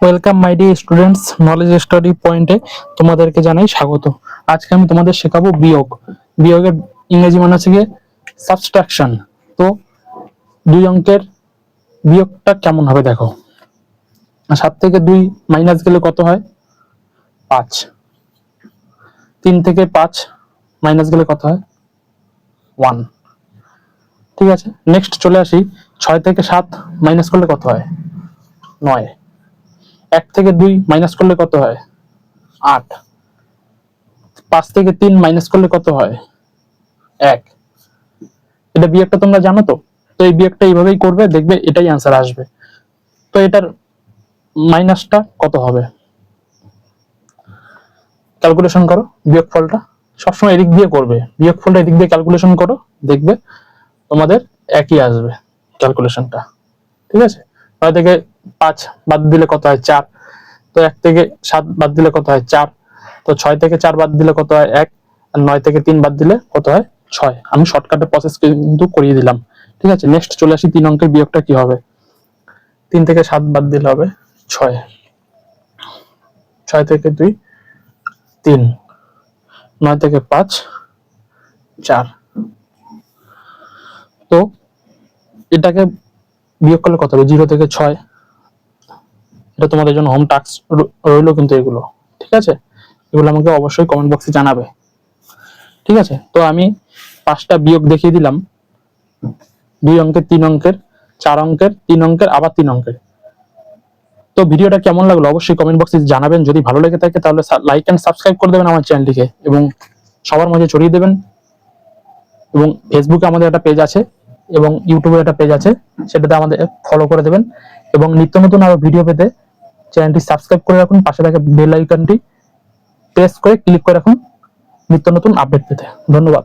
Welcome my dear students knowledge study পয়েন্টে তোমাদেরকে জানাই স্বাগত। আজকে আমি তোমাদের শেখাবো বিয়োগ। বিয়োগের ইংরেজি মানে হচ্ছে সাবস্ট্রাকশন তো দুই অঙ্কের বিয়োগটা কেমন হবে দেখো। সাত থেকে দুই মাইনাস গেলে কত হয়? পাঁচ। তিন থেকে পাঁচ মাইনাস গেলে কত হয়? ওয়ান ঠিক আছে? নেক্সট চলে আসি। ছয় থেকে সাত মাইনাস করলে কত হয়? নয়। এক থেকে দুই মাইনাস করলে কত হয়? আট। পাঁচ থেকে তিন মাইনাস করলে কত হয়? এক। এটা বিয়োগটা তোমরা জানো তো? তো এই বিয়োগটা এইভাবেই করবে, দেখবে এটাই অ্যান্সার আসবে। তো এটার মাইনাসটা কত হবে? ক্যালকুলেশন করো বিয়োগ ফলটা সবসময় এদিক দিয়ে করবে। বিয়োগ ফলটা এদিক দিয়ে ক্যালকুলেশন করো, দেখবে তোমাদের একই আসবে ক্যালকুলেশনটা ঠিক আছে? নয় থেকে পাঁচ বাদ দিলে কত হয় চার? তো এক থেকে সাত বাদ দিলে কত হয় চার? তো ছয় থেকে চার বাদ দিলে কত হয় এক? আর নয় থেকে তিন বাদ দিলে কত হয় ছয়? আমি শর্টকাটে প্রসেস কিন্তু করিয়ে দিলাম। ঠিক আছে? নেক্সট চলে আসি তিন অঙ্কের বিয়োগটা কি হবে? তিন থেকে সাত বাদ দিলে হবে ছয়। ছয় থেকে দুই, তিন। নয় থেকে পাঁচ, চার। তো এটাকে বিয়োগ করলে কত হবে? জিরো থেকে ছয়। এটা তোমাদের জন্য হোম টাস্ক রইল কিন্তু এগুলো, ঠিক আছে? এগুলো আমাকে অবশ্যই কমেন্ট বক্সে জানাবে। ঠিক আছে? তো আমি পাঁচটা বিয়োগ দেখিয়ে দিলাম। দুই অঙ্কের, তিন অঙ্কের, চার অঙ্কের, তিন অঙ্কের, আবার তিন অঙ্কের। তো ভিডিওটা কেমন লাগল অবশ্যই কমেন্ট বক্সে জানাবেন। যদি ভালো লেগে থাকে তাহলে লাইক এন্ড সাবস্ক্রাইব করে দেবেন আমার চ্যানেলটিকে এবং সবার মাঝে ছড়িয়ে দেবেন। এবং ফেসবুকে আমাদের একটা পেজ আছে এবং ইউটিউবে একটা পেজ আছে, সেটাতে আমাদের ফলো করে দেবেন। এবং নিত্য নতুন আরও ভিডিও পেতে চ্যানেলটি সাবস্ক্রাইব করে রাখুন, পাশে থাকা বেল আইকনটি প্রেস করে ক্লিক করে রাখুন। নিত্য নতুন আপডেট পেতে। ধন্যবাদ।